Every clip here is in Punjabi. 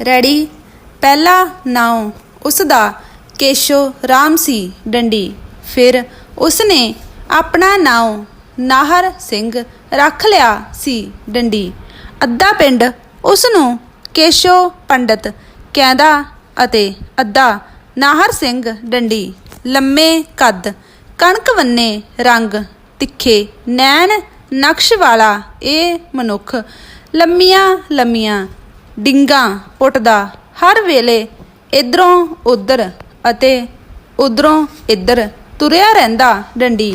ਰੈਡੀ? ਪਹਿਲਾ ਨਾਉ, ਉਸ ਦਾ ਕੇਸ਼ੋ ਰਾਮ ਸੀ ਡੰਡੀ। ਫਿਰ ਉਸ ਨੇ ਆਪਣਾ ਨਾਉ, ਨਾਹਰ ਸਿੰਘ, ਰੱਖ ਲਿਆ ਸੀ ਡੰਡੀ। ਅੱਧਾ ਪਿੰਡ ਉਸ ਨੂੰ ਕੇਸ਼ੋ ਪੰਡਤ ਕਹਿੰਦਾ ਅਤੇ ਅੱਧਾ ਨਾਹਰ ਸਿੰਘ ਡੰਡੀ। ਲੰਮੇ ਕੱਦ, ਕਣਕ ਵੰਨੇ ਰੰਗ, ਤਿੱਖੇ ਨੈਣ, ਨਕਸ਼ ਵਾਲਾ ਇਹ ਮਨੁੱਖ। ਲੰਮੀਆਂ ਲੰਮੀਆਂ ਡਿੰਗਾ ਪੁੱਟਦਾ ਹਰ ਵੇਲੇ ਇਧਰੋਂ ਉਧਰ ਅਤੇ ਉਧਰੋਂ ਇੱਧਰ ਤੁਰਿਆ ਰਹਿੰਦਾ ਡੰਡੀ।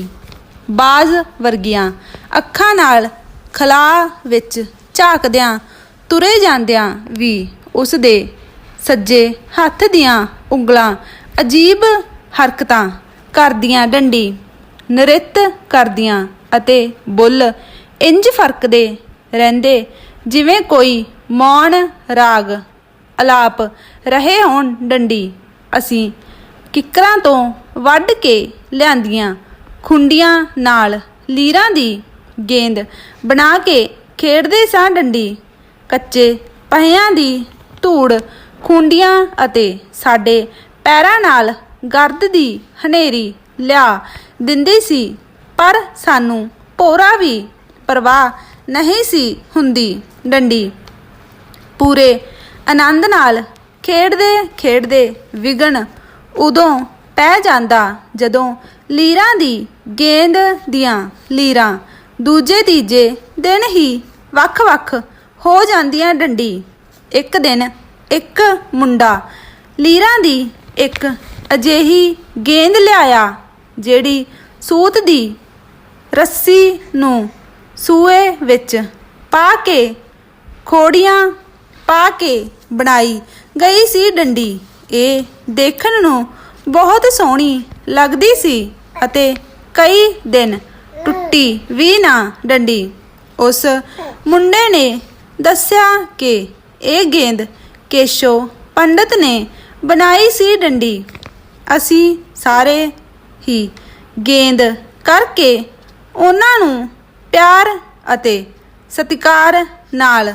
ਬਾਜ਼ ਵਰਗੀਆਂ ਅੱਖਾਂ ਨਾਲ ਖਲਾ ਵਿੱਚ ਝਾਕਦਿਆਂ ਤੁਰੇ ਜਾਂਦਿਆਂ ਵੀ ਉਸ ਦੇ ਸੱਜੇ ਹੱਥ ਦੀਆਂ ਉਂਗਲਾਂ ਅਜੀਬ ਹਰਕਤਾਂ ਕਰਦੀਆਂ ਡੰਡੀ। ਨ੍ਰਿਤ ਕਰਦੀਆਂ ਅਤੇ ਬੁੱਲ ਇੰਜ ਫਰਕਦੇ ਰਹਿੰਦੇ ਜਿਵੇਂ ਕੋਈ ਮੌਣ, ਰਾਗ, ਅਲਾਪ, ਰਹੇ ਹੋਣ ਡੰਡੀ। ਅਸੀਂ ਕਿੱਕਰਾਂ ਤੋਂ ਵੱਢ ਕੇ ਲਿਆਂਦੀਆਂ ਖੁੰਡੀਆਂ ਨਾਲ ਲੀਰਾਂ ਦੀ ਗੇਂਦ ਬਣਾ ਕੇ ਖੇਡਦੇ ਸਾਂ ਡੰਡੀ। ਕੱਚੇ ਪਹਿਆਂ ਦੀ ਧੂੜ ਖੁੰਡੀਆਂ ਅਤੇ ਸਾਡੇ ਪੈਰਾਂ ਨਾਲ ਗਰਦ ਦੀ ਹਨੇਰੀ ਲਿਆ ਦਿੰਦੀ ਸੀ, ਪਰ ਸਾਨੂੰ ਪੋਰਾ ਵੀ ਪਰਵਾਹ ਨਹੀਂ ਸੀ ਹੁੰਦੀ। ਡੰਡੀ ਪੂਰੇ। ਆਨੰਦ ਨਾਲ ਖੇਡਦੇ ਖੇਡਦੇ ਵਿਗਣ ਉਦੋਂ ਪੈ ਜਾਂਦਾ ਜਦੋਂ ਲੀਰਾਂ ਦੀ ਗੇਂਦ ਦੀਆਂ ਲੀਰਾਂ ਦੂਜੇ ਤੀਜੇ ਦਿਨ ਹੀ ਵੱਖ-ਵੱਖ ਹੋ ਜਾਂਦੀਆਂ ਡੰਡੀ। ਇੱਕ ਦਿਨ ਇੱਕ ਮੁੰਡਾ ਲੀਰਾਂ ਦੀ ਇੱਕ ਅਜਿਹੀ ਗੇਂਦ ਲਿਆਇਆ ਜਿਹੜੀ ਸੂਤ ਦੀ ਰੱਸੀ ਨੂੰ ਸੂਏ ਵਿੱਚ ਪਾ ਕੇ ਖੋੜੀਆਂ ਪਾ ਕੇ ਬਣਾਈ ਗਈ ਸੀ ਡੰਡੀ। ਇਹ ਦੇਖਣ ਨੂੰ ਬਹੁਤ ਸੋਹਣੀ ਲੱਗਦੀ ਸੀ ਅਤੇ ਕਈ ਦਿਨ ਟੁੱਟੀ ਵੀ ਨਾ ਡੰਡੀ। ਉਸ ਮੁੰਡੇ ਨੇ ਦੱਸਿਆ ਕਿ ਇਹ ਗੇਂਦ ਕੇਸ਼ੋ ਪੰਡਤ ਨੇ ਬਣਾਈ ਸੀ ਡੰਡੀ। ਅਸੀਂ ਸਾਰੇ ਹੀ ਗੇਂਦ ਕਰਕੇ ਉਹਨਾਂ ਨੂੰ ਪਿਆਰ ਅਤੇ ਸਤਿਕਾਰ ਨਾਲ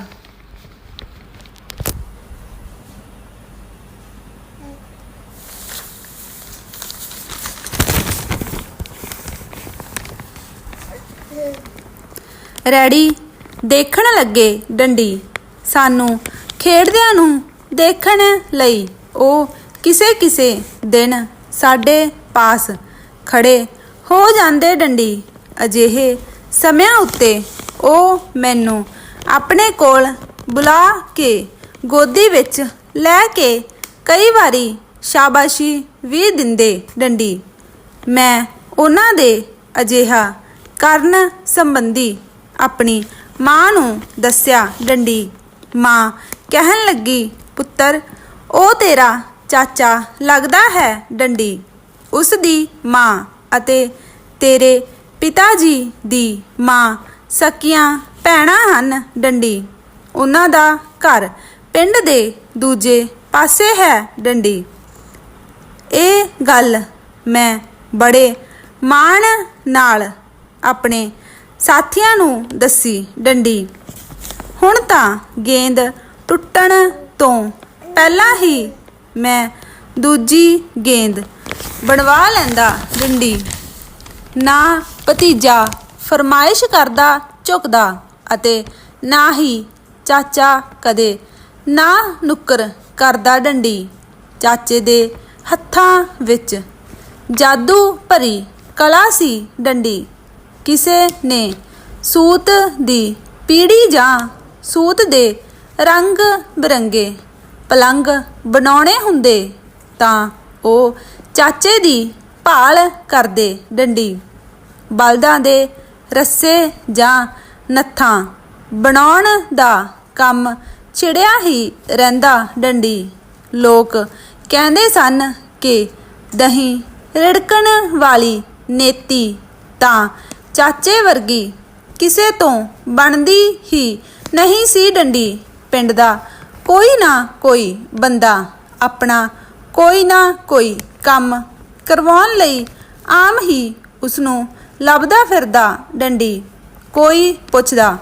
ਰੈਡੀ, ਦੇਖਣ ਲੱਗੇ ਡੰਡੀ। ਸਾਨੂੰ ਖੇਡਦਿਆਂ ਨੂੰ ਦੇਖਣ ਲਈ ਉਹ ਕਿਸੇ ਕਿਸੇ ਦਿਨ ਸਾਡੇ ਪਾਸ ਖੜੇ ਹੋ ਜਾਂਦੇ ਡੰਡੀ। ਅਜਿਹੇ ਸਮਿਆਂ ਉੱਤੇ ਉਹ ਮੈਨੂੰ ਆਪਣੇ ਕੋਲ ਬੁਲਾ ਕੇ ਗੋਦੀ ਵਿੱਚ ਲੈ ਕੇ ਕਈ ਵਾਰੀ ਸ਼ਾਬਾਸ਼ੀ ਵੀ ਦਿੰਦੇ ਡੰਡੀ। ਮੈਂ ਉਹਨਾਂ ਦੇ ਅਜਿਹਾ ਕਰਨ ਸੰਬੰਧੀ ਆਪਣੀ ਮਾਂ ਨੂੰ ਦੱਸਿਆ, ਡੰਡੀ, ਮਾਂ ਕਹਿਣ ਲੱਗੀ, ਪੁੱਤਰ, ਉਹ ਤੇਰਾ ਚਾਚਾ ਲੱਗਦਾ ਹੈ, ਡੰਡੀ। ਉਸ ਦੀ ਮਾਂ ਅਤੇ ਤੇਰੇ ਪਿਤਾ ਜੀ ਦੀ ਮਾਂ ਸਕੀਆਂ ਭੈਣਾਂ ਹਨ, ਡੰਡੀ। ਉਹਨਾਂ ਦਾ ਘਰ ਪਿੰਡ ਦੇ ਦੂਜੇ ਪਾਸੇ ਹੈ, ਡੰਡੀ। ਇਹ ਗੱਲ ਮੈਂ ਬੜੇ ਮਾਣ ਨਾਲ ਆਪਣੇ ਸਾਥੀਆਂ ਨੂੰ ਦੱਸੀ, ਡੰਡੀ। ਹੁਣ ਤਾਂ ਗੇਂਦ ਟੁੱਟਣ ਤੋਂ ਪਹਿਲਾਂ ਹੀ ਮੈਂ ਦੂਜੀ ਗੇਂਦ ਬਣਵਾ ਲੈਂਦਾ, ਡੰਡੀ। ਨਾ ਭਤੀਜਾ ਫਰਮਾਇਸ਼ ਕਰਦਾ, ਝੁਕਦਾ ਅਤੇ ਨਾ ਹੀ ਚਾਚਾ ਕਦੇ ਨਾ ਨੁੱਕਰ ਕਰਦਾ, ਡੰਡੀ। ਚਾਚੇ ਦੇ ਹੱਥਾਂ ਵਿੱਚ ਜਾਦੂ ਭਰੀ ਕਲਾ ਸੀ, ਡੰਡੀ। ਕਿਸੇ ਨੇ ਸੂਤ ਦੀ ਪੀੜੀ ਜਾਂ ਸੂਤ ਦੇ ਰੰਗ ਬਰੰਗੇ ਪਲੰਗ ਬਣਾਉਣੇ ਹੁੰਦੇ, ਤਾਂ ਉਹ ਚਾਚੇ ਦੀ ਭਾਲ ਕਰਦੇ ਡੰਡੀ। ਬਲਦਾਂ ਦੇ ਰੱਸੇ ਜਾਂ ਨੱਥਾਂ ਬਣਾਉਣ ਦਾ ਕੰਮ ਛਿੜਿਆ ਹੀ ਰਹਿੰਦਾ ਡੰਡੀ। ਲੋਕ ਕਹਿੰਦੇ ਸਨ ਕਿ ਦਹੀਂ ਰਿੜਕਣ ਵਾਲੀ ਨੇਤੀ ਤਾਂ ਚਾਚੇ ਵਰਗੀ ਕਿਸੇ ਤੋਂ ਬਣਦੀ ਹੀ ਨਹੀਂ ਸੀ ਡੰਡੀ ਪਿੰਡ ਦਾ। ਕੋਈ ਨਾ ਕੋਈ ਬੰਦਾ ਆਪਣਾ, ਕੋਈ ਨਾ ਕੋਈ ਕੰਮ ਕਰਵਾਉਣ ਲਈ ਆਮ ਹੀ ਉਸ ਨੂੰ ਲੱਭਦਾ ਫਿਰਦਾ ਡੰਡੀ। ਕੋਈ ਪੁੱਛਦਾ,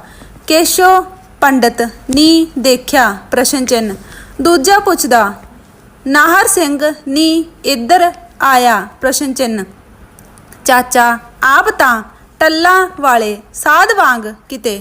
ਕੇਸ਼ੋ ਪੰਡਤ ਨੀ ਦੇਖਿਆ ਪ੍ਰਸ਼ਨ ਚਿੰਨ ਦੂਜਾ ਪੁੱਛਦਾ, ਨਾਹਰ ਸਿੰਘ ਨੀ ਇੱਧਰ ਆਇਆ? ਪ੍ਰਸ਼ਨ ਚਿੰਨ ਚਾਚਾ, ਆਪ ਤਾਂ ਟੱਲਾਂ ਵਾਲੇ ਸਾਧ ਵਾਂਗ ਕਿਤੇ।